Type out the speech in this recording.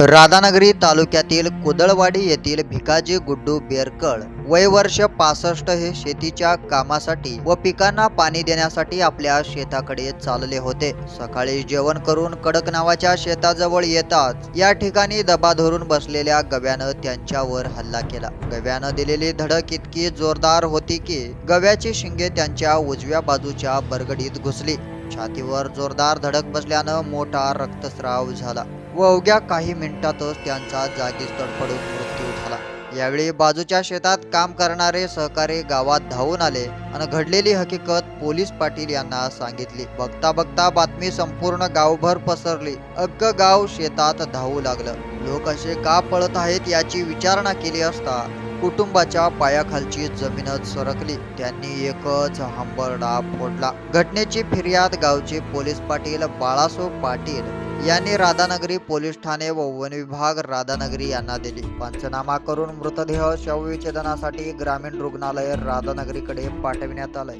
राधानगरी तालुक्यातील कुदळवाडी येथील भिकाजी गुड्डू बेरकळ वय वर्ष पासष्ट हे शेतीच्या कामासाठी व पिकांना पाणी देण्यासाठी आपल्या शेताकडे चालले होते. सकाळी जेवण करून कडक नावाच्या शेताजवळ येताच या ठिकाणी दबा धरून बसलेल्या गव्यानं त्यांच्यावर हल्ला केला. गव्यानं दिलेली धडक इतकी जोरदार होती की गव्याची शिंगे त्यांच्या उजव्या बाजूच्या बरगडीत घुसली. छातीवर जोरदार धडक बसल्यानं मोठा रक्तस्राव झाला. व अवघ्या काही मिनिटातच त्यांचा जागीच तडफडून मृत्यू झाला. यावेळी बाजूच्या शेतात काम करणारे सहकारी गावात धावून आले आणि घडलेली हकीकत पोलीस पाटील यांना सांगितली. बघता बघता बातमी संपूर्ण गावभर पसरली. अख्खं गाव शेतात धावू लागलं. लोक असे का पळत आहेत याची विचारणा केली असता कुटुंबाच्या पायाखालची जमीनच सरकली. त्यांनी एकच हंबरडा फोडला. घटनेची फिर्याद गावचे पोलीस पाटील बाळासो पाटील यांनी राधानगरी पोलीस ठाणे व वन विभाग राधानगरी यांना दिली. पंचनामा करून मृतदेह शवविच्छेदनासाठी ग्रामीण रुग्णालय राधानगरीकडे पाठविण्यात आलंय.